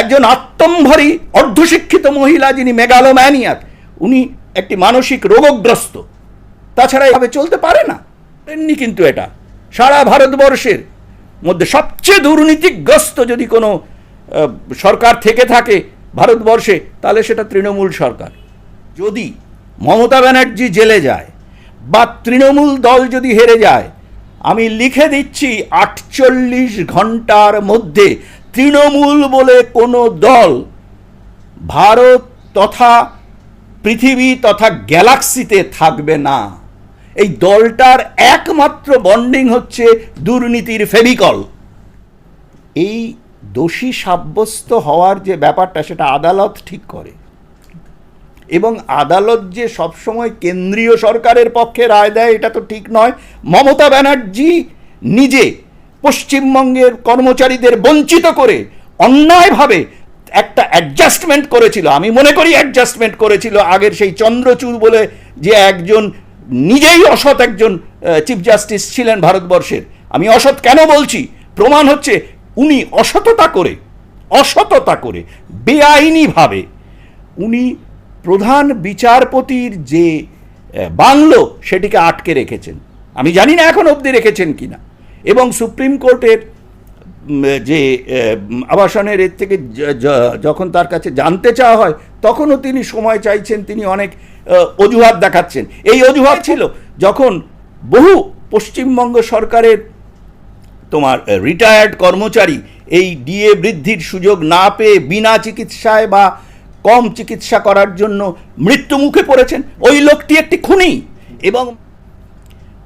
একজন আত্মম্ভরী অর্ধশিক্ষিত মহিলা যিনি মেগালোম্যানিয়াক, উনি একটি মানসিক রোগগ্রস্ত। তাছাড়া এভাবে চলতে পারে না। এমনি কিন্তু এটা। সারা ভারতবর্ষের মধ্যে সবচেয়ে দুর্নীতিগ্রস্ত যদি কোনো সরকার থেকে থাকে ভারতবর্ষে, তাহলে সেটা তৃণমূল সরকার। যদি মমতা ব্যানার্জি জেলে যায় বা তৃণমূল দল যদি হেরে যায়, আমি লিখে দিচ্ছি আটচল্লিশ ঘণ্টার মধ্যে তৃণমূল বলে কোনো দল ভারত তথা পৃথিবী তথা গ্যালাক্সিতে থাকবে না। এই দলটার একমাত্র বন্ডিং হচ্ছে দুর্নীতির ফেভিকল এই দোষী সাব্যস্ত হওয়ার যে ব্যাপারটা, সেটা আদালত ঠিক করে। এবং আদালত যে সবসময় কেন্দ্রীয় সরকারের পক্ষে রায় দেয়, এটা তো ঠিক নয়। মমতা ব্যানার্জি নিজে পশ্চিমবঙ্গের কর্মচারীদের বঞ্চিত করে অন্যায়ভাবে একটা অ্যাডজাস্টমেন্ট করেছিল। আমি মনে করি অ্যাডজাস্টমেন্ট করেছিল আগের সেই চন্দ্রচূড় বলে যে একজন নিজেই অসৎ একজন চিফ জাস্টিস ছিলেন ভারতবর্ষের। আমি অসৎ কেন বলছি? প্রমাণ হচ্ছে উনি অসততা করে অসততা করে, বেআইনিভাবে উনি প্রধান বিচারপতির যে বাংলো সেটিকে আটকে রেখেছেন। আমি জানি না এখন অবধি রেখেছেন কিনা। এবং সুপ্রিম কোর্টের যে আবাসনের এর থেকে যখন তার কাছে জানতে চাওয়া হয়, তখনও তিনি সময় চাইছেন, তিনি অনেক অজুহাত দেখাচ্ছেন। এই অজুহাত ছিল যখন বহু পশ্চিমবঙ্গ সরকারের তোমার রিটায়ার্ড কর্মচারী এই ডিএ বৃদ্ধির সুযোগ না পেয়ে বিনা চিকিৎসায় বা কম চিকিৎসা করার জন্য মৃত্যু মুখে পড়েছেন, ওই লোকটি একটি খুনি এবং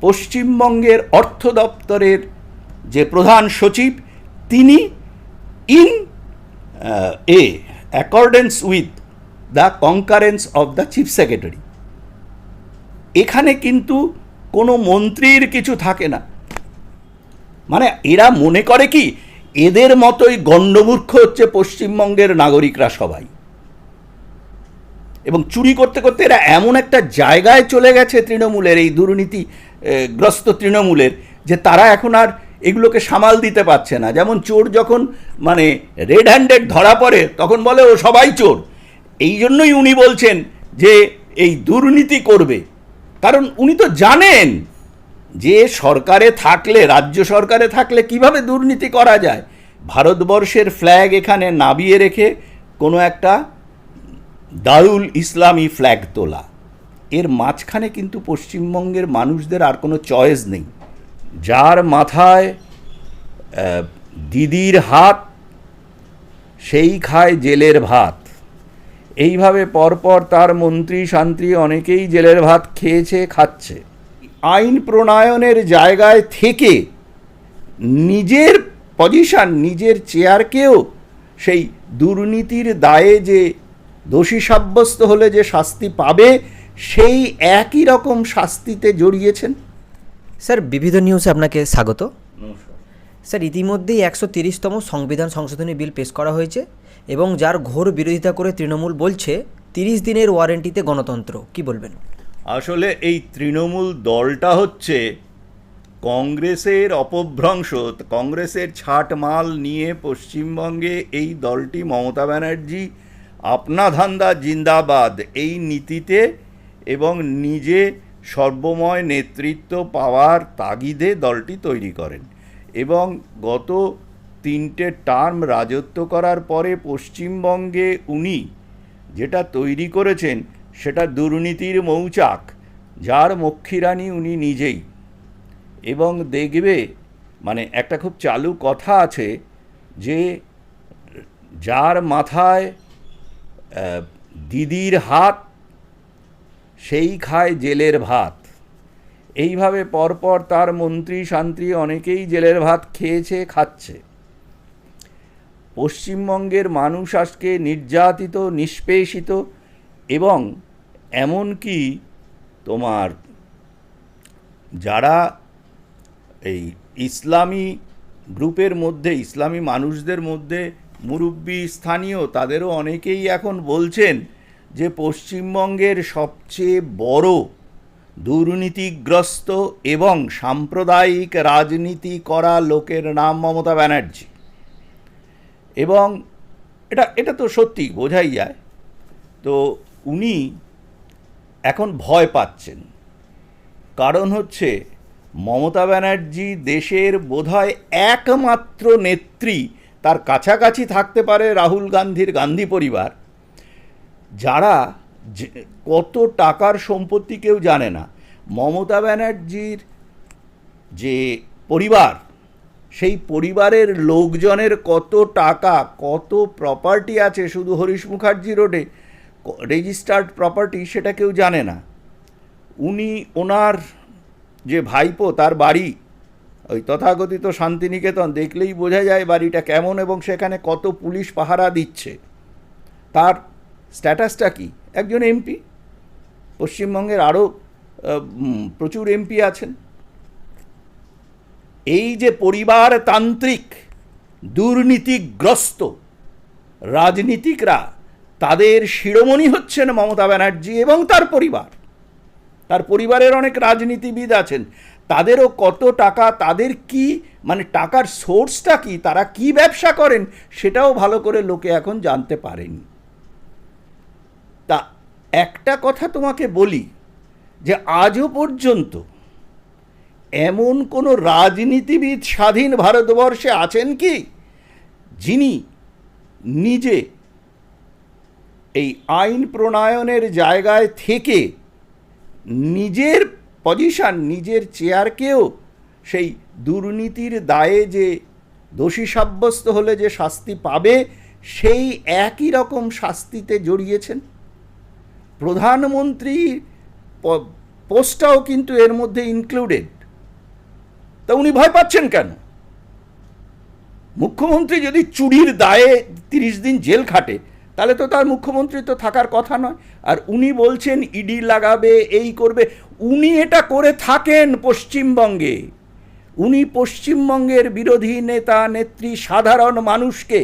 পশ্চিমবঙ্গের অর্থ দপ্তরের যে প্রধান সচিব, তিনি in a accordance with the concurrence of the chief secretary এখানে কিন্তু কোনো মন্ত্রীর কিছু থাকে না। মানে এরা মনে করে কি, এদের মতোই গণ্ডমূর্খ হচ্ছে পশ্চিমবঙ্গের নাগরিকরা সবাই। এবং চুরি করতে করতে এরা এমন একটা জায়গায় চলে গেছে তৃণমূলের, এই দুর্নীতি গ্রস্ত তৃণমূলের, যে তারা এখন আর এগুলোকে সামাল দিতে পারছে না। যেমন চোর যখন মানে রেড হ্যান্ডেড ধরা পড়ে, তখন বলে ও সবাই চোর। এই জন্যই উনি বলছেন যে এই দুর্নীতি করবে। কারণ উনি তো জানেন যে সরকারে থাকলে, রাজ্য সরকারে থাকলে কীভাবে দুর্নীতি করা যায়। ভারতবর্ষের ফ্ল্যাগ এখানে নাবিয়ে রেখে কোনো একটা দারুল ইসলামী ফ্ল্যাগ তোলা। এর মাঝখানে কিন্তু পশ্চিমবঙ্গের মানুষদের আর কোনো চয়েস নেই। যার মাথায় দিদির হাত, সেই খায় জেলের ভাত। এইভাবে পরপর তার মন্ত্রী, শান্ত্রী অনেকেই জেলের ভাত খেয়েছে, খাচ্ছে। আইন প্রণয়নের জায়গায় থেকে নিজের পজিশন নিজের চেয়ারকেও সেই দুর্নীতির দায়ে যে দোষী সাব্যস্ত হলে যে শাস্তি পাবে সেই একই রকম শাস্তিতে জড়িয়েছেন। স্যার বিবিধ নিউজে আপনাকে স্বাগত। স্যার ইতিমধ্যেই একশো তিরিশতম সংবিধান সংশোধনী বিল পেশ করা হয়েছে এবং যার ঘোর বিরোধিতা করে তৃণমূল বলছে তিরিশ দিনের ওয়ারেন্টিতে গণতন্ত্র। কি বলবেন? আসলে এই তৃণমূল দলটা হচ্ছে কংগ্রেসের অপভ্রংশ। কংগ্রেসের ছাট মাল নিয়ে পশ্চিমবঙ্গে এই দলটি মমতা ব্যানার্জি আপনা ধান্দা জিন্দাবাদ। এই নীতিতে এবং নিজে সর্বময় নেতৃত্ব পাওয়ার তাগিদে দলটি তৈরি করেন এবং গত তিনটে টার্ম রাজত্ব করার পরে পশ্চিমবঙ্গে উনি যেটা তৈরি করেছেন সেটা দুর্নীতির মৌচাক, যার মক্ষীরানী উনি নিজেই। এবং দেখবে মানে একটা খুব চালু কথা আছে যে, যার মাথায় দিদির হাত, সেই খায় জেলের ভাত। এইভাবে পরপর তার মন্ত্রী, শান্ত্রী অনেকেই জেলের ভাত খেয়েছে, খাচ্ছে। পশ্চিমবঙ্গের মানুষ আজকে নির্যাতিত, নিষ্পেষিত এবং এমনকি তোমার যারা এই ইসলামী গ্রুপের মধ্যে, ইসলামী মানুষদের মধ্যে মুরব্বী স্থানীয় তাদেরও অনেকেই এখন বলছেন যে পশ্চিমবঙ্গের সবচেয়ে বড় দুর্নীতিগ্রস্ত এবং সাম্প্রদায়িক রাজনীতি করা লোকের নাম মমতা ব্যানার্জি। এবং এটা এটা তো সত্যি, বোঝাই যায়। তো উনি এখন ভয় পাচ্ছেন। কারণ হচ্ছে মমতা ব্যানার্জি দেশের বোধহয় একমাত্র নেত্রী তার কাছাকাছি থাকতে পারে রাহুল গান্ধীর গান্ধী পরিবার। যারা কত টাকার সম্পত্তি কেউ জানে না, মমতা ব্যানার্জির যে পরিবার, সেই পরিবারের লোকজনের কত টাকা, কত প্রপার্টি আছে শুধু হরিশ মুখার্জি রোডে রেজিস্টার্ড প্রপার্টি সেটা কেউ জানে না। উনি ওনার যে ভাইপো, তার বাড়ি ওই তথাকথিত শান্তিনিকেতন দেখলেই বোঝা যায় বাড়িটা কেমন এবং সেখানে কত পুলিশ পাহারা দিচ্ছে। তার স্ট্যাটাসটা কি? একজন এমপি। পশ্চিমবঙ্গের আরও প্রচুর এমপি আছেন। এই যে পরিবারতান্ত্রিক, দুর্নীতিগ্রস্ত রাজনীতিকরা, তাদের শিরোমণি হচ্ছেন মমতা ব্যানার্জি এবং তার পরিবার। তার পরিবারের অনেক রাজনীতিবিদ আছেন। তাদেরও কত টাকা, তাদের কি মানে টাকার সোর্সটা কি, তারা কি ব্যবসা করেন, সেটাও ভালো করে লোকে এখন জানতে পারেনি। তা একটা কথা তোমাকে বলি, যে আজও পর্যন্ত এমন কোনো রাজনীতিবিদ স্বাধীন ভারতবর্ষে আছেন কি, যিনি নিজে এই আইন প্রণয়নের জায়গায় থেকে নিজের পজিশন নিজের চেয়ারকেও সেই দুর্নীতির দায়ে যে দোষী সাব্যস্ত হলে যে শাস্তি পাবে, সেই একই রকম শাস্তিতে জড়িয়েছেন। প্রধানমন্ত্রী পোস্টটাও কিন্তু এর মধ্যে ইনক্লুডেড তা উনি ভয় পাচ্ছেন কেন? মুখ্যমন্ত্রী যদি চুরির দায়ে তিরিশ দিন জেল খাটে তাহলে তো তার মুখ্যমন্ত্রী তো থাকার কথা নয়। আর উনি বলছেন, ইডি লাগাবে, এই করবে। উনি এটা করে থাকেন পশ্চিমবঙ্গে। উনি পশ্চিমবঙ্গের বিরোধী নেতা, নেত্রী, সাধারণ মানুষকে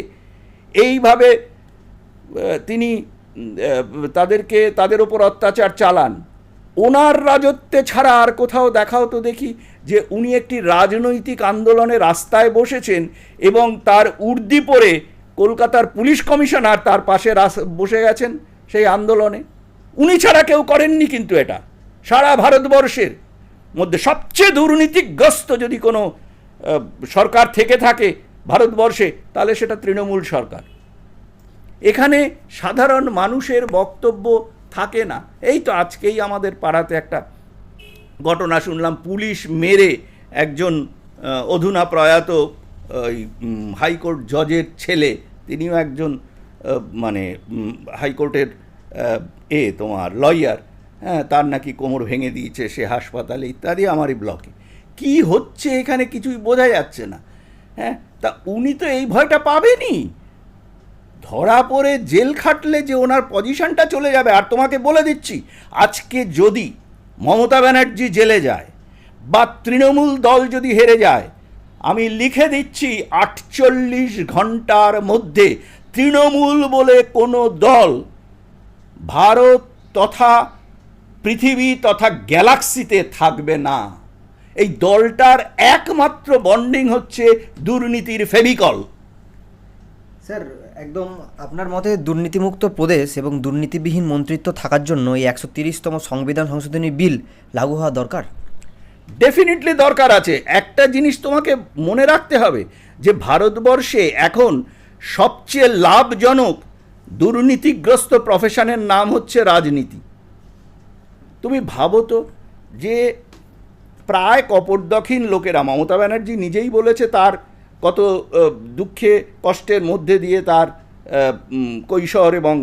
এইভাবে তিনি তাদেরকে, তাদের ওপর অত্যাচার চালান। ওনার রাজত্বে ছাড়া আর কোথাও দেখাও তো দেখি যে উনি একটি রাজনৈতিক আন্দোলনে রাস্তায় বসেছেন এবং তার উর্দি পরে কলকাতার পুলিশ কমিশনার তার পাশে বসে গেছেন সেই আন্দোলনে। উনি ছাড়া কেউ করেননি কিন্তু এটা। সারা ভারতবর্ষের মধ্যে সবচেয়ে দুর্নীতিগ্রস্ত যদি কোনো সরকার থেকে থাকে ভারতবর্ষে, তাহলে সেটা তৃণমূল সরকার। এখানে সাধারণ মানুষের বক্তব্য থাকে না। এই তো আজকেই আমাদের পাড়াতে একটা ঘটনা শুনলাম। পুলিশ মেরে একজন অধুনা প্রয়াত ওই হাইকোর্ট জজের ছেলে, তিনিও একজন মানে হাইকোর্টের এ, তোমার লয়ার হ্যাঁ তার নাকি কোমর ভেঙে দিয়েছে সে হাসপাতালে, ইত্যাদি, আমারই ব্লকে কি হচ্ছে এখানে কিছুই বোঝা যাচ্ছে না হ্যাঁ? তা উনি তো এই ভয়টা পাবেনই। ধরা পড়ে জেল খাটলে যে ওনার পজিশনটা চলে যাবে, আর তোমাকে বলে দিচ্ছি, আজকে যদি মমতা ব্যানার্জি জেলে যায়, বা তৃণমূল দল যদি হেরে যায় আমি লিখে দিচ্ছি আটচল্লিশ ঘণ্টার মধ্যে তৃণমূল বলে কোনো দল ভারত তথা পৃথিবী তথা গ্যালাক্সিতে থাকবে না। এই দলটার একমাত্র বন্ডিং হচ্ছে দুর্নীতির ফেভিকল স্যার, একদম আপনার মতে দুর্নীতিমুক্ত প্রদেশ এবং দুর্নীতিবিহীন মন্ত্রিত্ব থাকার জন্য এই একশো তিরিশতম সংবিধান সংশোধনী বিল লাগু হওয়া দরকার? ডেফিনেটলি দরকার আছে। একটা জিনিস তোমাকে মনে রাখতে হবে যে ভারতবর্ষে এখন সবচেয়ে লাভজনক দুর্নীতিগ্রস্ত প্রফেশনের নাম হচ্ছে রাজনীতি। তুমি ভাবো তো যে প্রায় কপর্দক্ষিণ লোকেরা, মমতা ব্যানার্জি নিজেই বলেছে তার কত দুঃখে, কষ্টের মধ্যে দিয়ে তার কৈশোর এবং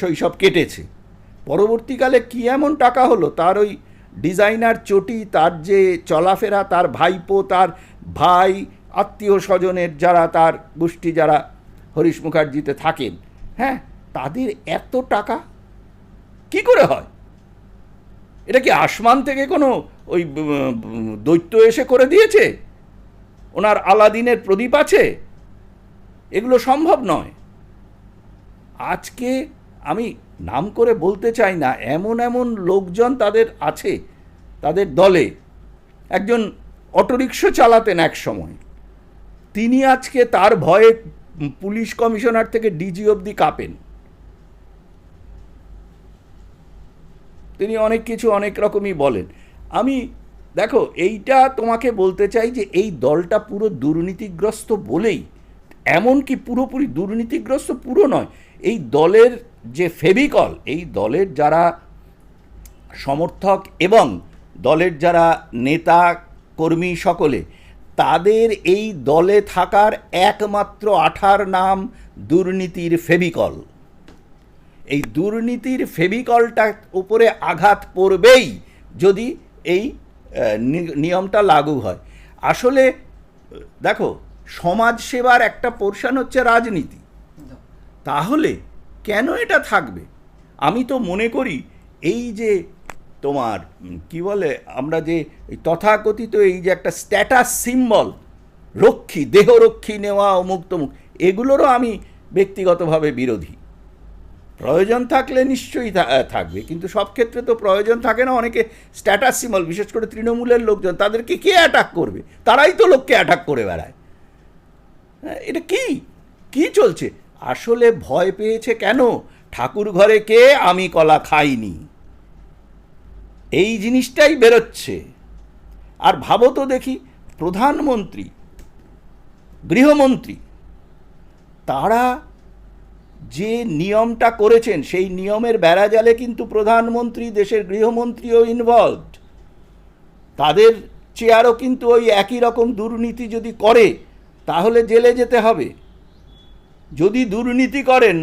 শৈশব কেটেছে। পরবর্তীকালে কি এমন টাকা হলো? তার ওই ডিজাইনার চটি, তার যে চলাফেরা, তার ভাইপো, তার ভাই, আত্মীয় স্বজনের যারা, তার গোষ্ঠী যারা হরিশ মুখার্জিতে থাকেন হ্যাঁ তাদের এত টাকা? কি করে হয়? এটা কি আসমান থেকে কোনো ওই দৈত্য এসে করে দিয়েছে? ওনার আলাদিনের প্রদীপ আছে? এগুলো সম্ভব নয়। আজকে আমি নাম করে বলতে চাই না, এমন এমন লোকজন তাদের আছে, তাদের দলে। একজন অটোরিকশা চালাতেন এক সময়। তিনি আজকে তার ভয়ে পুলিশ কমিশনার থেকে ডিজি অবধি কাঁপেন। তিনি অনেক কিছু অনেক রকমই বলেন। আমি, দেখো, এইটা তোমাকে বলতে চাই যে এই দলটা পুরো দুর্নীতিগ্রস্ত বলেই, এমনকি পুরোপুরি দুর্নীতিগ্রস্ত পুরো নয়, এই দলের যে ফেভিকল এই দলের যারা সমর্থক এবং দলের যারা নেতা কর্মী সকলে তাদের এই দলে থাকার একমাত্র আঠার নাম দুর্নীতির ফেভিকল। এই দুর্নীতির ফেভিকলটা উপরে আঘাত পড়বেই যদি এই নিয়মটা লাগু হয়। আসলে দেখো সমাজ সেবার একটা পোর্শন হচ্ছে রাজনীতি। তাহলে কেন এটা থাকবে? আমি তো মনে করি এই যে তোমার কি বলে আমরা যে তথাকথিত এই যে একটা স্ট্যাটাস সিম্বল রক্ষী দেহরক্ষী নেওয়া অমুক তমুক এগুলোরও আমি ব্যক্তিগতভাবে বিরোধী। প্রয়োজন থাকলে নিশ্চয়ই থাকবে কিন্তু সব ক্ষেত্রে তো প্রয়োজন থাকে না অনেকে স্ট্যাটাস সিম্বল বিশেষ করে তৃণমূলের লোকজন তাদেরকে কে অ্যাটাক করবে? তারাই তো লোককে অ্যাটাক করে বেড়ায়। হ্যাঁ, এটা কি? কি চলছে? আসলে ভয় পেয়েছে কেন? ঠাকুর ঘরে কে আমি কলা খাইনি? এই জিনিসটাই বেরোচ্ছে। আর ভাবো তো দেখি, প্রধানমন্ত্রী, গৃহমন্ত্রী, তারা যে নিয়মটা করেছেন, সেই নিয়মের বেড়াজালে কিন্তু প্রধানমন্ত্রী, দেশের গৃহমন্ত্রীও ইনভলভড তাদের চেয়ারও কিন্তু ওই একই রকম দুর্নীতি যদি করে, তাহলে জেলে যেতে হবে। যদি দুর্নীতি করেন,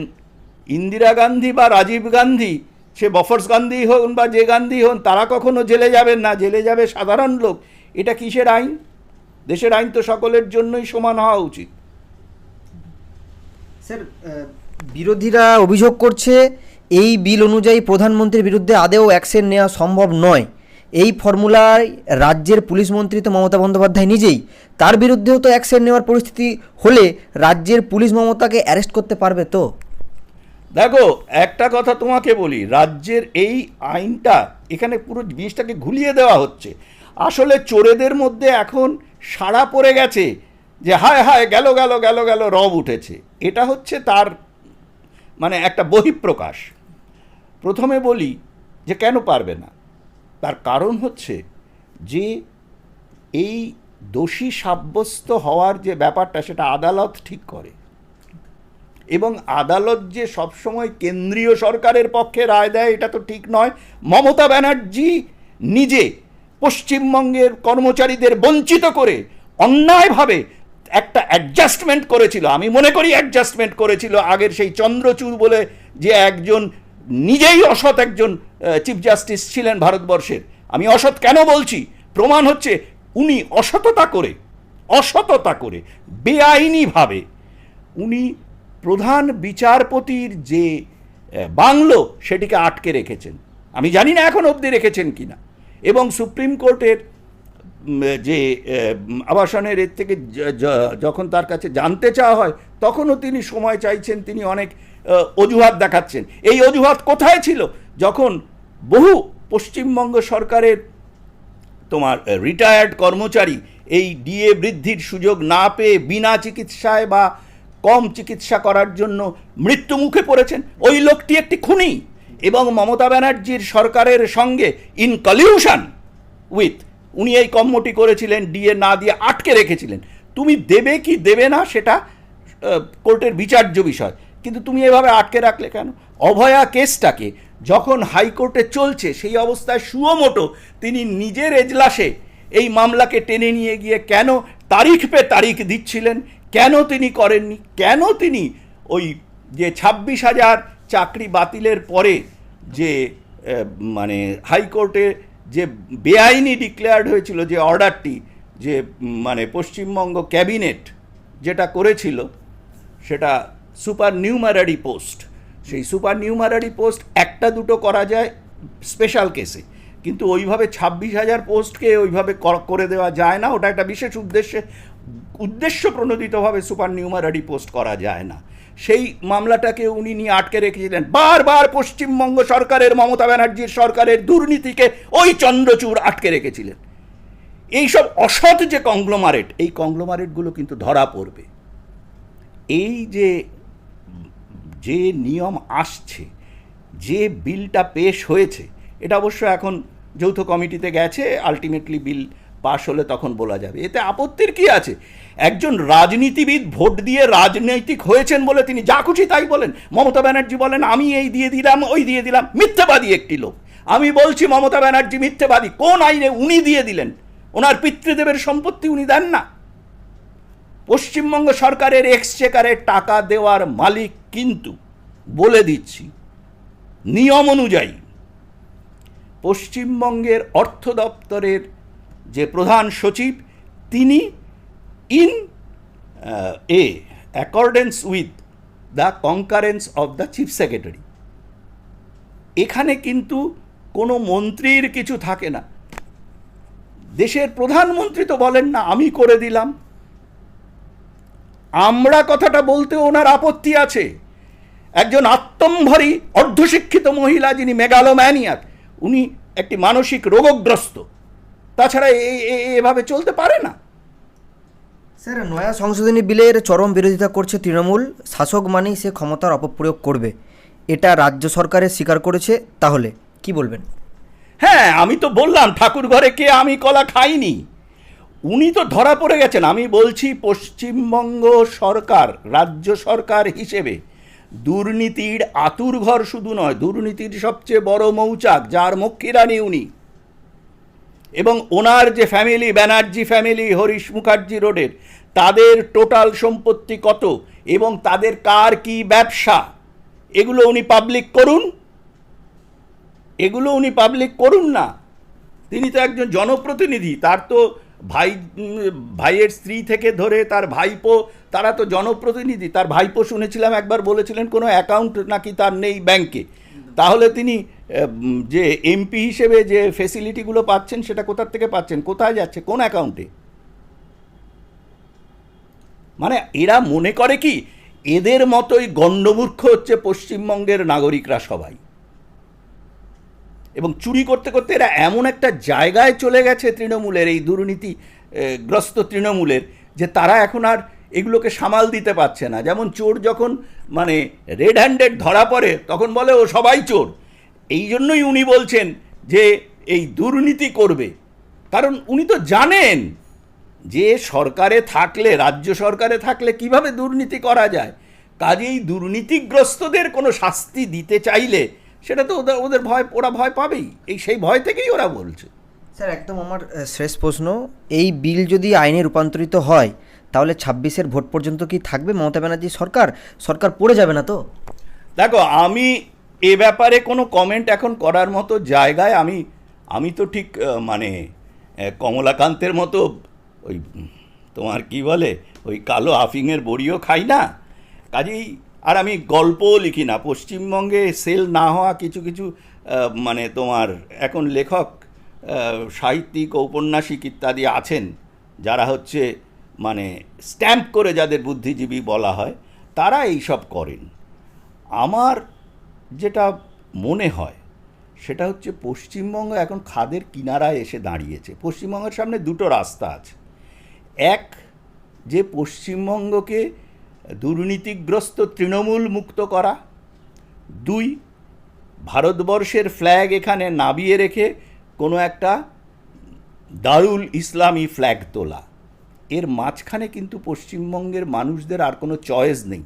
ইন্দিরা গান্ধী বা রাজীব গান্ধী, সে বফর্স গান্ধী হন বা যে গান্ধী হন, তারা কখনো জেলে যাবেন না। জেলে যাবে সাধারণ লোক। এটা কিসের আইন? দেশের আইন তো সকলের জন্যই সমান হওয়া উচিত। স্যার বিরোধীরা অভিযোগ করছে, এই বিল অনুযায়ী প্রধানমন্ত্রীর বিরুদ্ধে আদেও অ্যাকশন নেওয়া সম্ভব নয়। এই ফর্মুলায় রাজ্যের পুলিশ মন্ত্রী তো মমতা বন্দ্যোপাধ্যায় নিজেই। তার বিরুদ্ধেও তো অ্যাকশন নেওয়ার পরিস্থিতি হলে রাজ্যের পুলিশ মমতাকে অ্যারেস্ট করতে পারবে তো? দেখো, একটা কথা তোমাকে বলি, রাজ্যের এই আইনটা এখানে পুরো জিনিসটাকে ঘুলিয়ে দেওয়া হচ্ছে। আসলে চোরেদের মধ্যে এখন সাড়া পড়ে গেছে যে, হায় হায়, গেল গেল গেল গেল, রব উঠেছে। এটা হচ্ছে তার মানে একটা বহিঃপ্রকাশ। প্রথমে বলি যে, কেন পারবে না? তার কারণ হচ্ছে যে এই দোষী সাব্যস্ত হওয়ার যে ব্যাপারটা, সেটা আদালত ঠিক করে। এবং আদালত যে সবসময় কেন্দ্রীয় সরকারের পক্ষে রায় দেয়, এটা তো ঠিক নয়। মমতা ব্যানার্জি নিজে পশ্চিমবঙ্গের কর্মচারীদের বঞ্চিত করে অন্যায়ভাবে একটা অ্যাডজাস্টমেন্ট করেছিল। আমি মনে করি অ্যাডজাস্টমেন্ট করেছিল। আগের সেই চন্দ্রচূড় বলে যে একজন নিজেই অসৎ একজন চিফ জাস্টিস ছিলেন ভারতবর্ষের। আমি অসৎ কেন বলছি? প্রমাণ হচ্ছে উনি অসততা করে অসততা করে, বেআইনিভাবে উনি প্রধান বিচারপতির যে বাংলো সেটিকে আটকে রেখেছেন। আমি জানি না এখন অবধি রেখেছেন কি না এবং সুপ্রিম কোর্টের যে আবাসনের এর থেকে যখন তার কাছে জানতে চাওয়া হয়, তখনও তিনি সময় চাইছেন, তিনি অনেক অজুহাত দেখাচ্ছেন। এই অজুহাত কোথায় ছিল? যখন বহু পশ্চিমবঙ্গ সরকারের তোমার রিটায়ার্ড কর্মচারী এই ডিএ বৃদ্ধির সুযোগ না পেয়ে বিনা চিকিৎসায় বা কম চিকিৎসা করার জন্য মৃত্যু মুখে পড়েছেন, ওই লোকটি একটি খুনি এবং মমতা ব্যানার্জির সরকারের সঙ্গে ইন কলিউশন উইথ উনি এই কম্মটি করেছিলেন, ডিএ না দিয়ে আটকে রেখেছিলেন। তুমি দেবে কি দেবে না সেটা কোর্টের বিচার্য বিষয়। কিন্তু তুমি এভাবে আটকে রাখলে কেন? অভয়া কেসটাকে যখন হাইকোর্টে চলছে, সেই অবস্থায় সুয়মোটো তিনি নিজের এজলাসে এই মামলাকে টেনে নিয়ে গিয়ে কেন তারিখ পে তারিখ দিচ্ছিলেন, কেন তিনি করেননি, কেন তিনি ওই যে ছাব্বিশ হাজার চাকরি বাতিলের পরে যে মানে হাইকোর্টে যে বেআইনি ডিক্লেয়ার্ড হয়েছিল যে অর্ডারটি, যে মানে পশ্চিমবঙ্গ ক্যাবিনেট যেটা করেছিল, সেটা সুপার নিউমারারি পোস্ট। সেই সুপার নিউমারারি পোস্ট একটা দুটো করা যায় স্পেশাল কেসে কিন্তু ওইভাবে ছাব্বিশ হাজার পোস্টকে ওইভাবে করে দেওয়া যায় না। ওটা একটা বিশেষ উদ্দেশ্যে, উদ্দেশ্য প্রণোদিতভাবে সুপার নিউমারারি পোস্ট করা যায় না। সেই মামলাটাকে উনি নিয়ে আটকে রেখেছিলেন। বারবার পশ্চিমবঙ্গ সরকারের, মমতা ব্যানার্জির সরকারের দুর্নীতিকে ওই চন্দ্রচূড় আটকে রেখেছিলেন। এইসব অসৎ যে কংগ্লোমারেট, এই কংগ্লোমারেটগুলো কিন্তু ধরা পড়বে। এই যে যে নিয়ম আসছে, যে বিলটা পেশ হয়েছে, এটা অবশ্য এখন যৌথ কমিটিতে গেছে আলটিমেটলি বিল পাশ হলে তখন বলা যাবে। এতে আপত্তির কি আছে? একজন রাজনীতিবিদ ভোট দিয়ে রাজনৈতিক হয়েছেন বলে তিনি যা খুশি তাই বলেন। মমতা ব্যানার্জি বলেন, আমি এই দিয়ে দিলাম, ওই দিয়ে দিলাম। মিথ্যাবাদী একটি লোক। আমি বলছি, মমতা ব্যানার্জি মিথ্যাবাদী। কোন আইনে উনি দিয়ে দিলেন? ওনার পিতৃদেবের সম্পত্তি উনি দেন না। পশ্চিমবঙ্গ সরকারের এক্সচেকারে টাকা দেওয়ার মালিক কিন্তু বলে দিচ্ছি, নিয়ম অনুযায়ী পশ্চিমবঙ্গের অর্থ দপ্তরের যে প্রধান সচিব, তিনি in a accordance with the concurrence of the chief secretary এখানে কিন্তু কোনো মন্ত্রীর কিছু থাকে না। দেশের প্রধানমন্ত্রী তো বলেন না, আমি করে দিলাম। আমরা কথাটা বলতে ওনার আপত্তি আছে। একজন আত্মম্ভরী অর্ধশিক্ষিত মহিলা যিনি মেগালোম্যানিয়াক উনি একটি মানসিক রোগগ্রস্ত। তাছাড়া এভাবে চলতে পারে না। স্যার নয়া সংশোধনী বিলের চরম বিরোধিতা করছে তৃণমূল। শাসক মানেই সে ক্ষমতার অপপ্রয়োগ করবে। এটা রাজ্য সরকারের স্বীকার করেছে তাহলে কি বলবেন? হ্যাঁ আমি তো বললাম ঠাকুর ঘরে কে আমি কলা খাইনি। উনি তো ধরা পড়ে গেছেন। আমি বলছি পশ্চিমবঙ্গ সরকার, রাজ্য সরকার হিসেবে। দুর্নীতির আতুর ঘর শুধু নয়, দুর্নীতির সবচেয়ে বড় মৌচাক, যার মক্ষীরানী উনি। এবং ওনার যে ফ্যামিলি, ব্যানার্জি ফ্যামিলি, হরিশ মুখার্জি রোডের, তাদের টোটাল সম্পত্তি কত এবং তাদের কার কি ব্যবসা, এগুলো উনি পাবলিক করুন। এগুলো উনি পাবলিক করুন না। তিনি তো একজন জনপ্রতিনিধি, তার তো ভাই ভাইয়ের স্ত্রী থেকে ধরে তার ভাইপো, তারা তো জনপ্রতিনিধি, তার ভাইপো শুনেছিলাম একবার বলেছিলেন কোনো অ্যাকাউন্ট নাকি তার নেই ব্যাংকে। তাহলে তিনি যে এমপি হিসেবে যে ফেসিলিটিগুলো পাচ্ছেন সেটা কোথার থেকে পাচ্ছেন? কোথায় যাচ্ছে? কোন অ্যাকাউন্টে? মানে এরা মনে করে কি, এদের মতোই গণ্ডমূর্খ হচ্ছে পশ্চিমবঙ্গের নাগরিকরা সবাই। এবং চুরি করতে করতে এরা এমন একটা জায়গায় চলে গেছে তৃণমূলের, এই দুর্নীতি গ্রস্ত তৃণমূলের, যে তারা এখন আর এগুলোকে সামাল দিতে পারছে না। যেমন চোর যখন মানে রেড হ্যান্ডেড ধরা পড়ে, তখন বলে, ও সবাই চোর। এই জন্যই উনি বলছেন যে, এই দুর্নীতি করবে। কারণ উনি তো জানেন যে, সরকারে থাকলে, রাজ্য সরকারে থাকলে কীভাবে দুর্নীতি করা যায়। কাজেই দুর্নীতিগ্রস্তদের কোনো শাস্তি দিতে চাইলে সেটা তো ওদের ওদের ভয় ওরা ভয় পাবেই। এই সেই ভয় থেকেই ওরা বলছে। স্যার একদম আমার শেষ প্রশ্ন এই বিল যদি আইনে রূপান্তরিত হয় তাহলে ছাব্বিশের ভোট পর্যন্ত কি থাকবে মমতা ব্যানার্জি সরকার? সরকার পড়ে যাবে না তো? দেখো আমি এ ব্যাপারে কোনো কমেন্ট এখন করার মতো জায়গায় আমি আমি তো ঠিক মানে কমলাকান্তের মতো ওই তোমার কি বলে ওই কালো আফিংয়ের বড়িও খাই না। কাজেই আর আমি গল্পও লিখি না। পশ্চিমবঙ্গে সেল না হওয়া কিছু কিছু মানে তোমার এখন লেখক সাহিত্যিক, ঔপন্যাসিক ইত্যাদি আছেন, যারা হচ্ছে মানে স্ট্যাম্প করে যাদের বুদ্ধিজীবী বলা হয়, তারা এইসব করেন। আমার যেটা মনে হয়, সেটা হচ্ছে পশ্চিমবঙ্গ এখন খাদের কিনারায় এসে দাঁড়িয়েছে। পশ্চিমবঙ্গের সামনে দুটো রাস্তা আছে। এক, যে পশ্চিমবঙ্গকে দুর্নীতিগ্রস্ত তৃণমূল মুক্ত করা। দুই, ভারতবর্ষের ফ্ল্যাগ এখানে নাবিয়ে রেখে কোনো একটা দারুল ইসলামী ফ্ল্যাগ তোলা। এর মাঝখানে কিন্তু পশ্চিমবঙ্গের মানুষদের আর কোনো চয়েস নেই।